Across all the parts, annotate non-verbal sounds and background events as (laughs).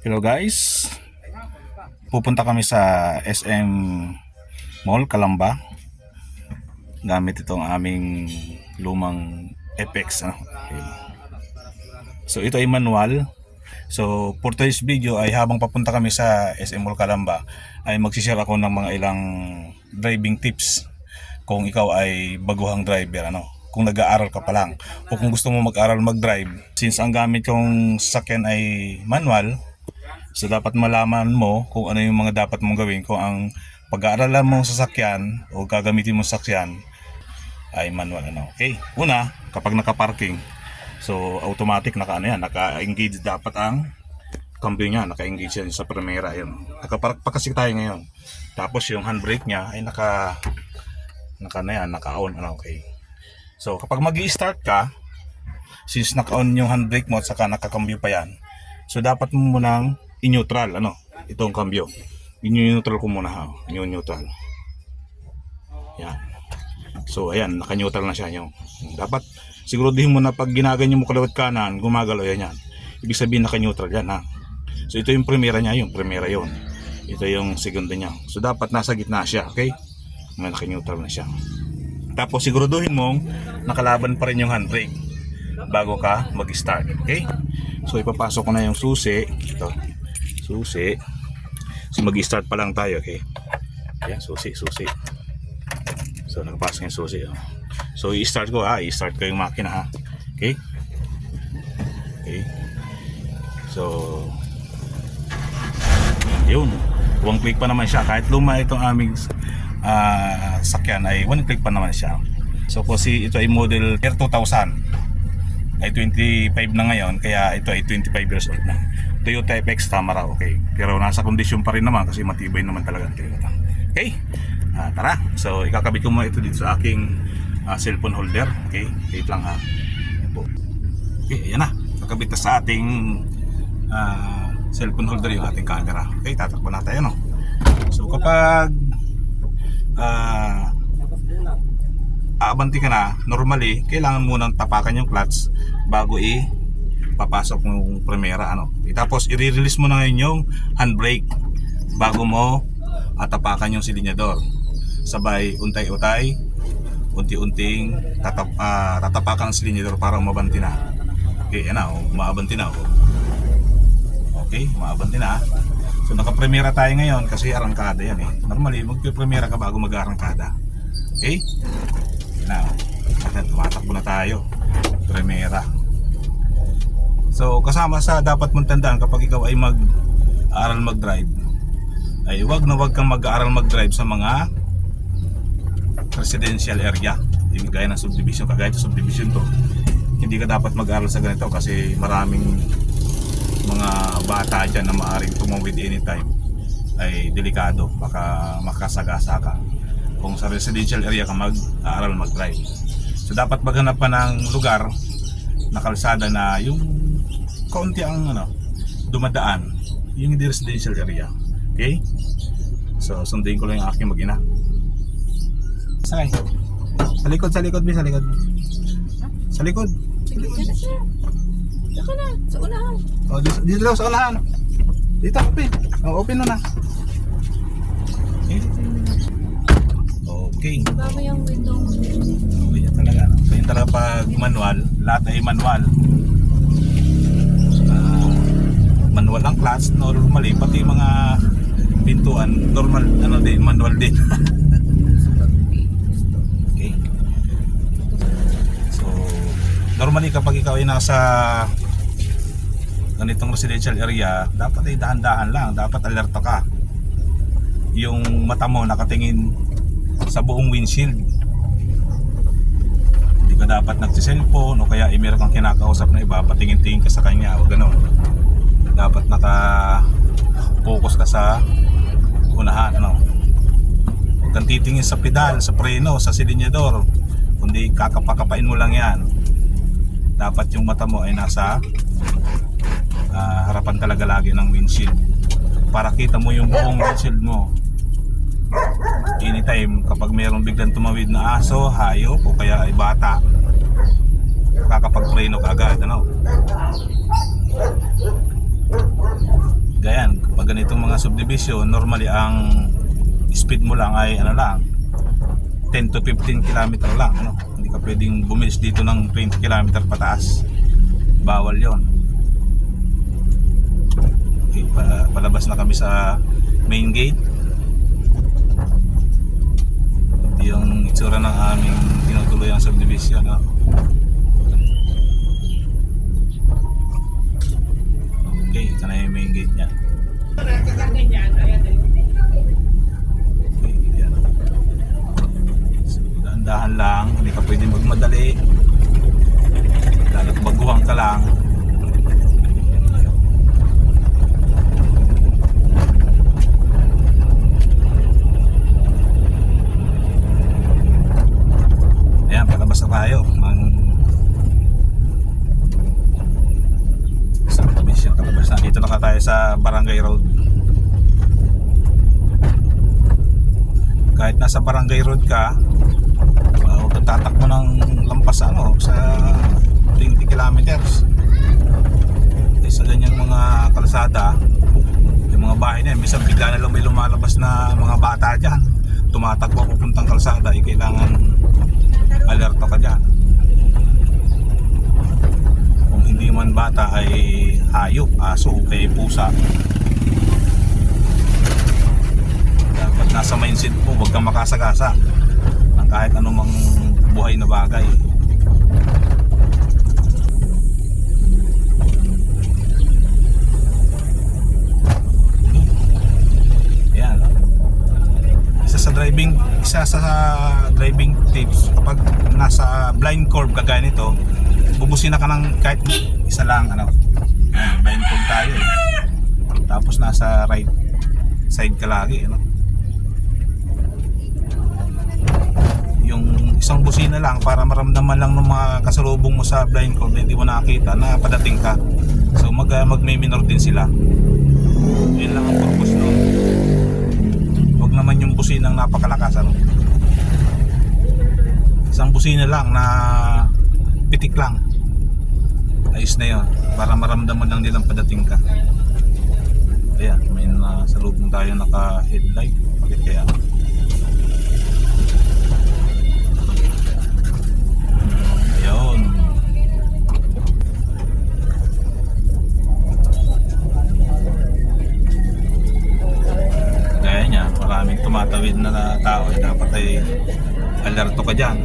Hello guys. Pupunta kami sa SM Mall Kalamba. Gamit itong aming lumang FX ano. So ito ay manual. So for today's video ay habang papunta kami sa SM Mall Kalamba ay magsishare ako ng mga ilang driving tips kung ikaw ay baguhang driver ano kung nag-aaral ka pa lang o kung gusto mo mag-aral mag-drive since ang gamit kong sasakyan ay manual So dapat malaman mo kung ano yung mga dapat mong gawin kung ang pag-aaralan mong sasakyan o gagamitin mong sasakyan ay manual ano. Okay? Una, kapag naka-parking. So automatic naka ano yan, naka-engage dapat ang cambio niya, naka-engage yan sa primera yun. Nakapark pa kasi tayo ngayon. Tapos yung handbrake niya ay naka naka na yan, naka-on ano, okay. So kapag magi-start ka, since naka-on yung handbrake mo at saka naka-cambio pa yan, so dapat mo munang i-neutral, ano, itong cambio. I-neutral ko muna ha, i-neutral. Yan. So, ayan, naka-neutral na siya yung. Dapat, siguraduhin mo na pag ginaganyan mo kalawat kanan, gumagalaw yan yan. Ibig sabihin, naka-neutral yan ha. So, ito yung primera niya, yung primera yon. Ito yung segunda niya. So, dapat nasa gitna siya, okay? May naka-neutral na siya. Tapos, siguraduhin mong nakalaban pa rin yung handbrake bago ka mag-start, okay? So, ipapasok ko na yung susi. Ito, susi. So, mag-start pa lang tayo, okay? Ayan, susi, susi. So, nakapasok yung susi. Oh. So, i-start ko, ah, i-start ko yung makina, ha? Okay? Okay. So, yun. One click pa naman siya. Kahit luma itong aming ah, sakyan ay one click pa naman siya. So, kasi ito ay model year 2000 ay 25 na ngayon kaya ito ay 25 years old na Toyota FX Tamara okay. Pero nasa kondisyon pa rin naman kasi matibay naman talaga ang Toyota okay Ah, tara. So ikakabit ko muna ito dito sa aking ah, cellphone holder okay. Wait lang ha po. okay ayan na. Nakabit na sa ating ah, cellphone holder yung ating camera. Okay tatakbo na tayo no? So kapag ah aabanti ka na, normally, kailangan mo nang tapakan yung clutch bago i papasok yung primera ano. E, tapos i-release mo na ngayon yung handbrake bago mo atapakan yung silinyador. Sabay untay-utay, unti-unting tatap, ah, tatapakan ang silinyador para umabanti na. Okay, yan na, oh, umaabanti na. Oh. Okay, umaabanti na. So naka-primera tayo ngayon kasi arangkada yan eh. Normally, magpi-primera ka bago mag-arangkada. Okay? na at tumatakbo na tayo Primera so kasama sa dapat mong tandaan kapag ikaw ay mag aaral mag drive ay wag na wag kang mag-aaral mag drive sa mga residential area yung gaya ng subdivision kagaya ito subdivision to hindi ka dapat mag-aaral sa ganito kasi maraming mga bata dyan na maaring tumawid anytime ay delikado baka makasagasa ka kung sa residential area ka mag-aaral mag-drive. So dapat maghanap pa ng lugar na kalsada na yung kaunti ang ano, dumadaan, yung hindi residential area. Okay? So sundin ko lang yung aking mag-ina. Sakay. Sa likod, sa likod, sa likod. Sa likod. Sige, dyan siya. Diyan ka na, sa unahan. Oh, dito, dito daw sa unahan. Dito, open. Oh, open mo na. Okay. Okay. Bago yung window. Ganyan talaga. No? So yun talaga pag manual, lahat ay manual. Manual ang clutch, normally, pati yung mga pintuan, normal, ano din, manual din. (laughs) okay. So, normally kapag ikaw ay nasa ganitong residential area, dapat ay dahan-dahan lang, dapat alerto ka. Yung mata mo nakatingin sa buong windshield hindi ka dapat nagsiselfone o kaya eh, meron kang kinakausap na iba patingin-tingin ka sa kanya o gano'n dapat naka focus ka sa unahan ano? Huwag kang titingin sa pedal, sa preno, sa silinyador kundi kakapakapain mo lang yan. Dapat yung mata mo ay nasa ah, harapan talaga lagi ng windshield. Para kita mo yung buong windshield mo. Anytime kapag mayroong biglang tumawid na aso, hayop o kaya ay bata kakapag-preno ka agad ano pag ganitong mga subdivision normally ang speed mo lang ay ano lang 10 to 15 km lang ano? Hindi ka pwedeng bumilis dito ng 20 km pataas. Bawal yon okay, pa, palabas na kami sa main gate. Ito yung itsura ng aming tinutuloy ang subdivision no? okay ito na yung main gate nya dahan-dahan lang hindi ka pwede magmadali lalo't baguhan ka lang Ayan, palabas na tayo. Ang sa mission palabas na. Dito na tayo sa Barangay Road. Kahit nasa Barangay Road ka, uh, huwag kang tatakbo ng lampas ano, sa 20 kilometers. Eh, sa ganyang mga kalsada, yung mga bahay na minsan bigla na lang may lumalabas na mga bata dyan. Tumatakbo papuntang kalsada, eh, kailangan alerto ka dyan kung hindi man bata ay hayop, aso, kaya pusa dapat nasa mindset mo huwag kang makasagasa ng kahit anumang buhay na bagay. Yan isa sa driving isa sa driving tips. Kapag nasa blind curve kagaya nito bubusina ka ng kahit isa lang ano. Blind curve tayo eh. tapos nasa right side ka lagi ano yung isang busina lang para maramdaman lang ng mga kasalubong mo sa blind curve na hindi mo nakakita na padating ka so mag, magme-minor din sila yun lang ang purpose nun Huwag naman yung businang napakalakas ano. Isang busina lang na pitik lang. Ayos na 'yon para maramdaman lang nilang padating ka. Ayan, may nasa lubong tayo naka headlight. Bakit kaya? Ay alerto ka dyan.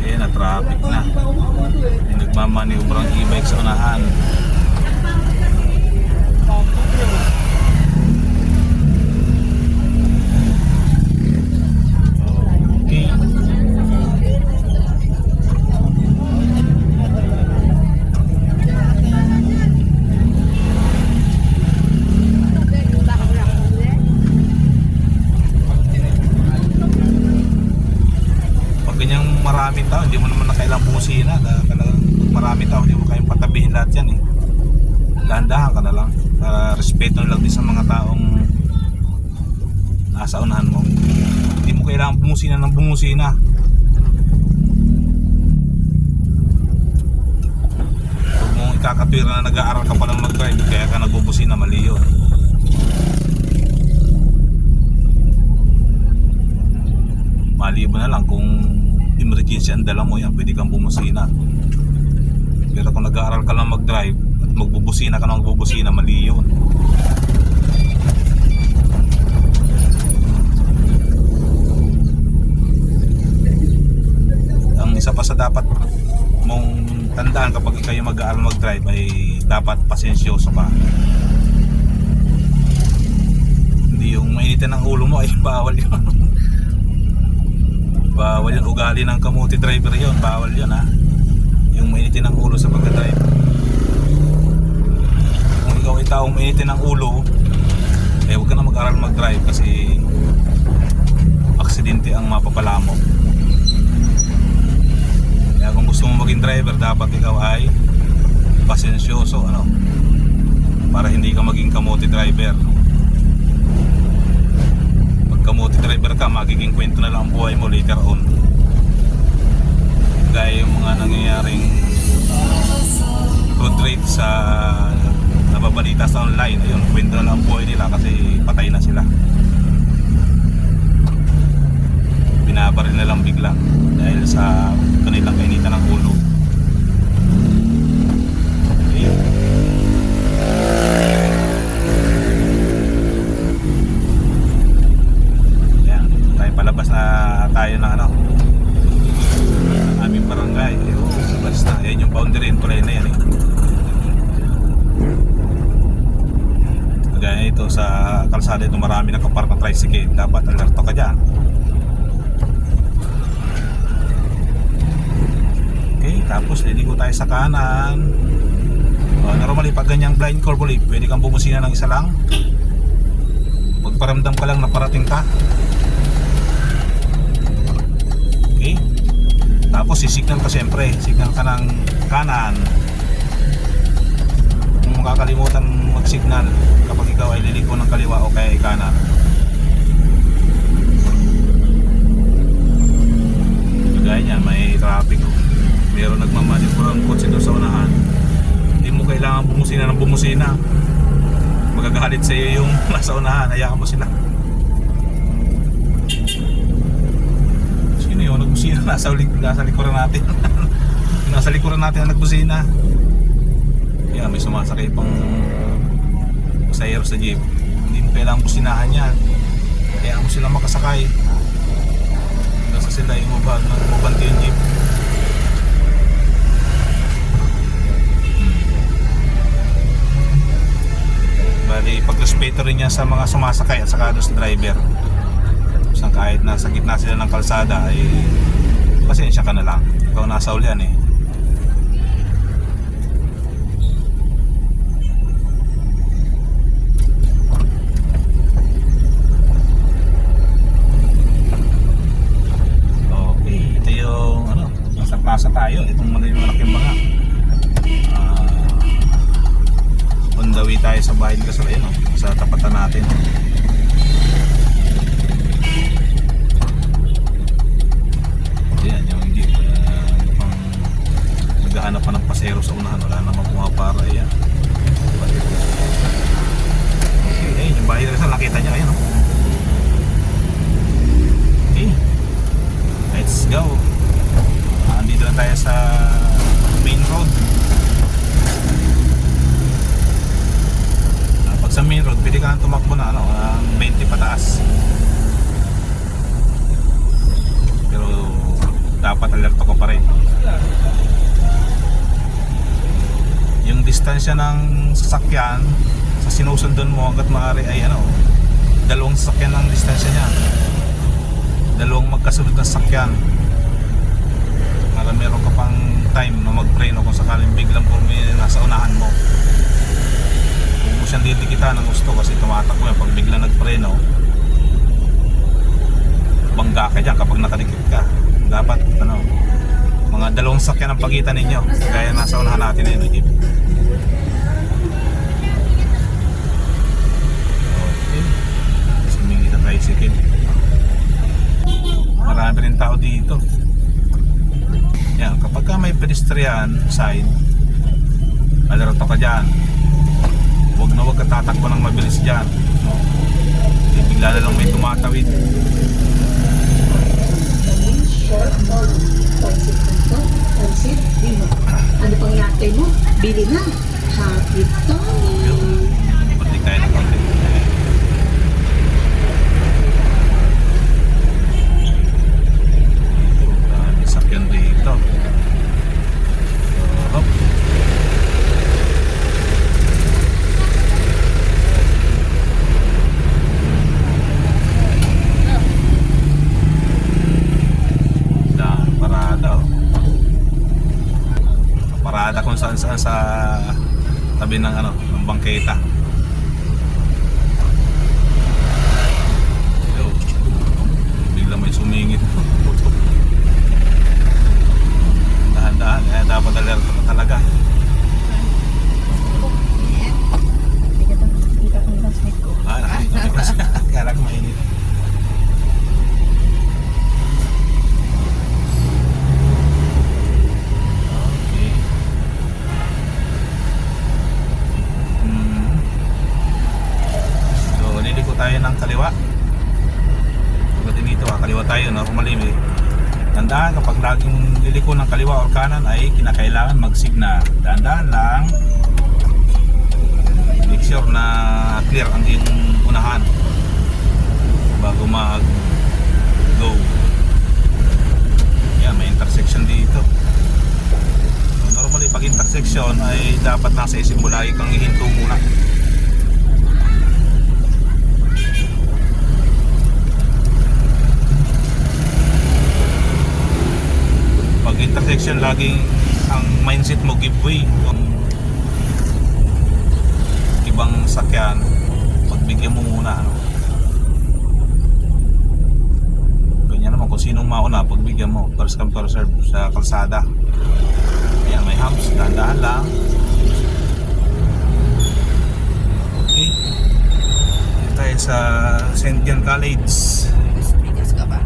Ayan traffic na. May nagmamaniubrang e-bike sa unahan. Hindi mo naman na kailangang bumusina. Dahil talagang maraming tao, hindi mo kayang patabihin lahat yan eh. Dahan-dahan ka na lang. Para respeto na lang din sa mga taong nasa unahan mo. Hindi mo kailangang bumusina ng bumusina. Huwag mong ikakatwira na nag-aaral ka pa lang mag-drive kaya ka nagbubusina, mali yun. Maliban na lang kung emergency ang dala mo yan, pwede kang bumusina. Pero kung nag-aaral ka lang mag-drive at magbubusina ka na magbubusina, mali yun. Ang isa pa sa dapat mong tandaan kapag kayo mag-aaral mag-drive ay dapat pasensyoso ka. Hindi yung mainitin ng ulo mo ay (laughs) bawal yun. Bawal yun. Ugali ng kamuti driver yun. Bawal yun ha. Yung mainitin ng ulo sa pagka-drive. Kung ikaw ay taong mainitin ng ulo, eh huwag ka na mag-aral mag-drive kasi aksidente ang mapapala mo. Kaya kung gusto mo maging driver, dapat ikaw ay pasensyoso, ano, para hindi ka maging kamote driver. Maging kwento na lang ang buhay mo later on. Gaya yung mga nangyayaring road rate sa nababalita sa online. Ayun, kwento na lang ang buhay nila kasi patay na sila. Binabaril na lang bigla dahil sa kanilang kainitan ng ulo. Okay. Yan, tayo palabas na tayo ng ano ng aming barangay. Ayun, labas na. Yan yung boundary and tulay na yan eh. Kagaya ito sa kalsada ito marami nakapark ng tricycle. Dapat alerto ka dyan. Okay, tapos liliko tayo sa kanan. Uh, normally pag ganyang blind curve pwede kang bumusina ng isa lang. Magparamdam ka lang na parating ka. Okay? Tapos sisignal ka siyempre. Signal ka ng kanan. Kung makakalimutan mag-signal kapag ikaw ay liliko ng kaliwa o kaya ay kanan. Kagaya niyan, may traffic. Meron nagmamanipur ang kotse doon sa unahan. Hindi mo kailangan bumusina ng bumusina magagalit sa iyo yung nasa unahan, hayaan mo sila. Sino yun? Nagbusina nasa, nasa likuran natin. (laughs) Nasa likuran natin ang nagbusina. Kaya may sumasakay pang pasahero sa jeep. Hindi mo kailangang businahan yan. Kaya mo sila makasakay. Kasi sila yung mabag, mabanti yung jeep. Bali, pagrespeto rin yan sa mga sumasakay at saka sa driver. Isang kahit nasa gitna sila ng kalsada, ay pasensya ka na lang. Ikaw nasa ulian eh. Okay, ito yung ano, nasa tayo. Itong mga yung malaking mga. Ah, on the way tayo sa bahay ni Kasal, ayun, oh, sa tapatan natin. Naghahanap pa ng pasero sa unahan. Wala namang pumapara. Ayan. Okay, ayun, yung bahay Kasal, nakita niya. Ayan, oh. Okay. Let's go. Andito na tayo sa main road. Ah, pag sa main road, pwede ka nang tumakbo na ano, ang 20 pataas. Pero dapat alerto ka pa rin. Yung distansya ng sasakyan sa sinusundan mo hanggat maaari ay ano, dalawang sasakyan ang distansya niya. Dalawang magkasunod na sasakyan. Para meron ka pang time na mag-preno kung sakaling biglang pumili nasa unahan mo. Huwag mo siyang didikitan ng gusto kasi tumatakbo yan. Pag biglang nagpreno bangga ka dyan kapag nakadikit ka. Dapat ano mga dalawang sakyan ang pagitan ninyo. Kaya nasa unahan natin na yun jeep tricycle marami rin tao dito yan kapag ka may pedestrian sign alerto ka dyan Huwag na huwag ka ng mabilis dyan. Bigla na lang may tumatawid. Bili na. Happy Tony. Ang iyong unahan bago mag-go. Yan, may intersection dito. So, normally pag intersection ay dapat nasa isip mo lagi kang ihinto muna. pag intersection laging ang mindset mo give way kung ibang sakyan pagbigyan mo muna ano. Ganyan naman kung sinong mauna pagbigyan mo first come first serve sa kalsada. Ayan may humps dahan-dahan lang. Okay. Dito tayo sa St. John College. Videos ka ba?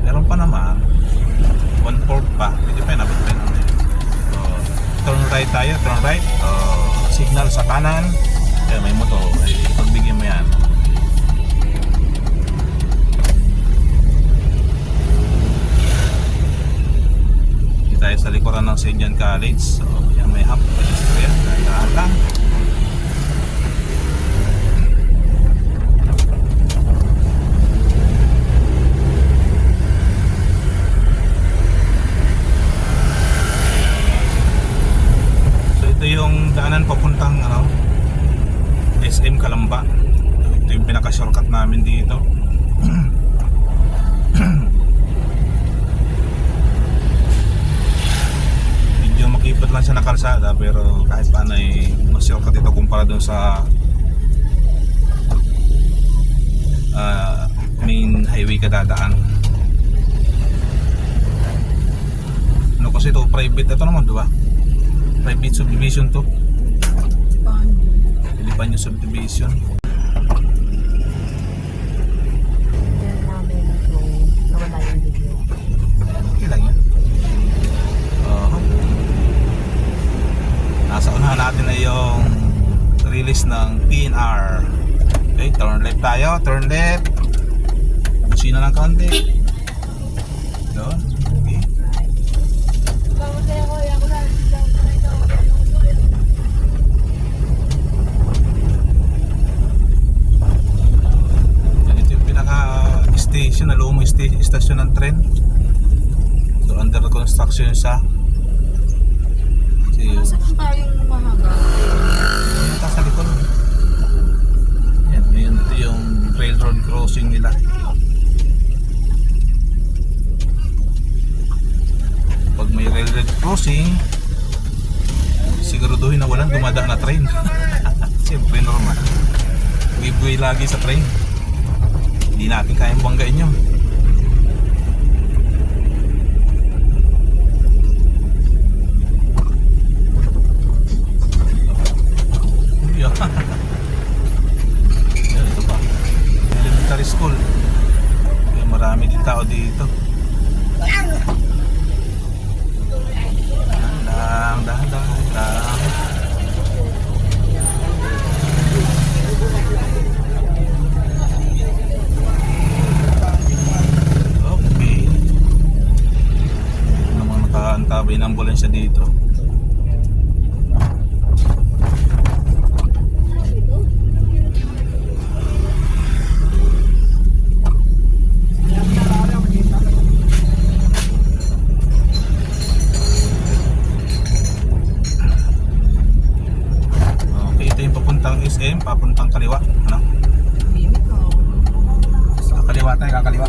meron pa naman. One fourth pa. Hindi pa nabot pa naman so, turn right tayo turn right. So, signal sa kanan. Eh, may moto ay pagbigyan mo yan. Dito tayo sa likuran ng St. John College. So yan may hub pedestrian dahan lang. So ito yung daanan papuntang ano SM Kalamba. Ito yung pinaka shortcut namin dito. (clears throat) Medyo makipot lang siya na kalsada pero kahit paano ay mas shortcut ito kumpara dun sa ah, main highway ka dadaan. Ano kasi ito private ito naman, di ba? private subdivision to? Yung subdivision okay lang yan. Oo. nasa unahan natin na yung release ng PNR okay turn left tayo turn left. Busina ng konti doon okay Yan, ito yung pinaka station na lumang sta- station ng tren so under construction siya kasi yung Nasaan tayong mahaga? Yan, sa likod. Yan, yun, ito yung railroad crossing nila. Pag may railroad crossing, siguraduhin na walang dumadaan na train. (laughs) Siyempre normal. Way lagi sa train. Hindi natin kayang banggain yun. (laughs) Pa. Elementary school. Kaya marami din tao dito. Dahan dahan lang, dahan. Okay. Namang nakaantabay ng ambulansya dito. Okay, ito yung papuntang SM, papuntang kaliwa. Ano? Mimik ko. Kakaliwa tayo, kakaliwa.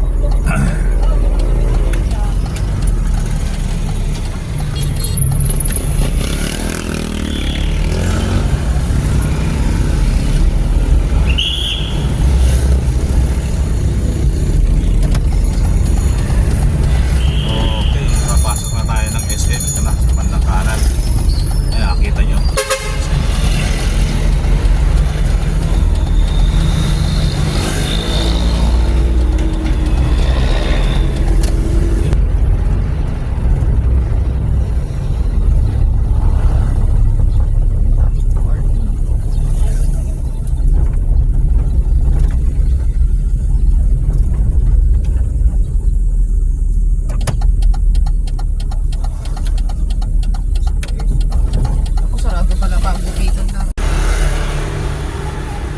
Okay, papasok na tayo ng SM. Ito na, sa bandang kanan. Ayan, nakita nyo.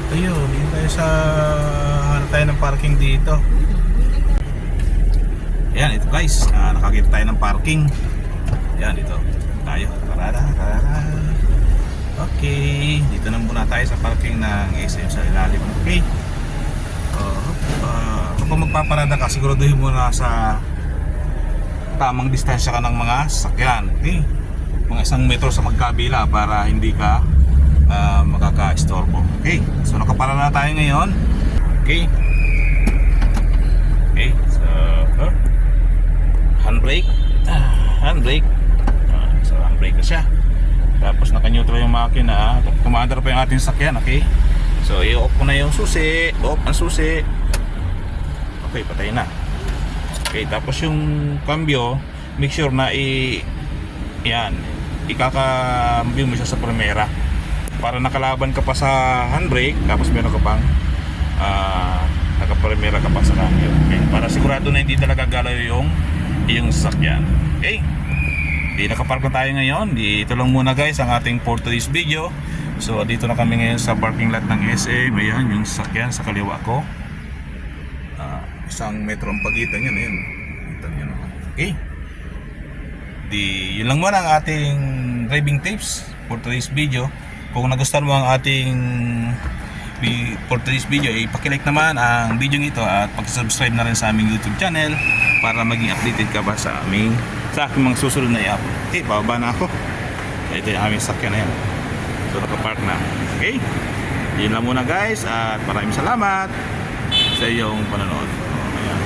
Ayun, dito tayo sa hanap tayo ng parking dito. Ayan, ito guys, ah, nakakita tayo ng parking. Ayan, dito tayo. Tarara, tarara. Okay, dito na muna tayo sa parking ng SM sa ilalim. Okay. Uh, uh, kapag magpaparada ka, siguraduhin mo na sa tamang distansya ka ng mga sakyan. Okay? Mga isang metro sa magkabila para hindi ka uh, makaka-istorbo. Okay? So nakapara na tayo ngayon. Okay? Okay, so uh, handbrake. Ah, handbrake. Ah, so handbrake na siya. Tapos naka-neutral yung makina. Kumaandar pa yung ating sakyan. Okay? So i-off ko na yung susi. Off ang susi. Okay, patay na. Okay, tapos yung cambio, make sure na i yan, ikaka-view mo siya sa primera para nakalaban ka pa sa handbrake tapos meron ka pang ah naka-primera ka pa sa cambio. Okay, para sigurado na hindi talaga galaw yung yung sasakyan. Okay? Di nakapark na tayo ngayon. Dito lang muna guys ang ating for today's video. So dito na kami ngayon sa parking lot ng SM. Ayan yung sasakyan sa kaliwa ko. Ah, isang metro ang pagitan yan. Ayan. Kita niyo naman. Okay. Di, yun lang muna ang ating driving tips for today's video. Kung nagustuhan mo ang ating for today's video, eh, pakilike naman ang video ito at pag-subscribe na rin sa aming YouTube channel para maging updated ka ba sa aming sa aking mga susunod na i-upload. Okay, bababa na ako. Ito yung aming sakyan na yan. So nakapark na. Okay? Yun lang muna guys at maraming salamat sa iyong panonood. Ayan,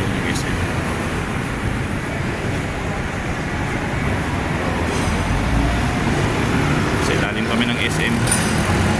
sim